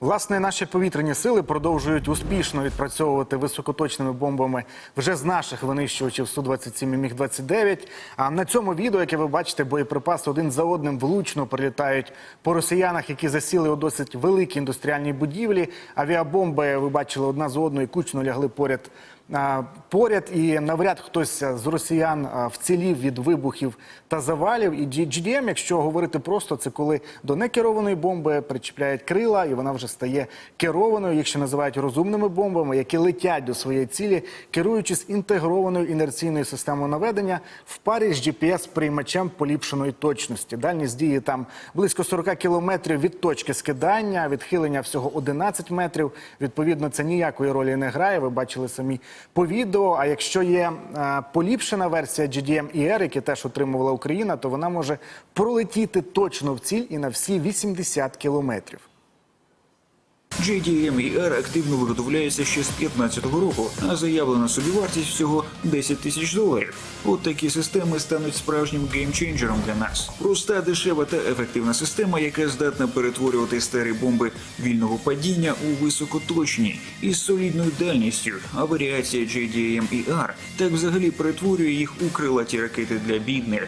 Власне, наші повітряні сили продовжують успішно відпрацьовувати високоточними бомбами вже з наших винищувачів Су-27 і Міг-29. А на цьому відео, яке ви бачите, боєприпаси один за одним влучно прилітають по росіянах, які засіли у досить великій індустріальній будівлі. Авіабомби ви бачили одна з одною кучно лягли поряд. Поряд і навряд хтось з росіян вцілів від вибухів та завалів. І GDM, якщо говорити просто, це коли до некерованої бомби причіпляють крила, і вона вже стає керованою, їх ще називають розумними бомбами, які летять до своєї цілі, керуючись інтегрованою інерційною системою наведення в парі з GPS-приймачем поліпшеної точності. Дальність дії там близько 40 кілометрів від точки скидання, відхилення всього 11 метрів. Відповідно, це ніякої ролі не грає. Ви бачили самі по відео. А якщо є е, поліпшена версія GDM-ER, яку теж отримувала Україна, то вона може пролетіти точно в ціль і на всі 80 кілометрів. JDM-ER активно виготовляється ще з 15-го року, а заявлена собівартість всього 10 тисяч доларів. От такі системи стануть справжнім геймченджером для нас. Проста, дешева та ефективна система, яка здатна перетворювати старі бомби вільного падіння у високоточні із солідною дальністю. А варіація JDM-ER так взагалі перетворює їх у крилаті ракети для бідних.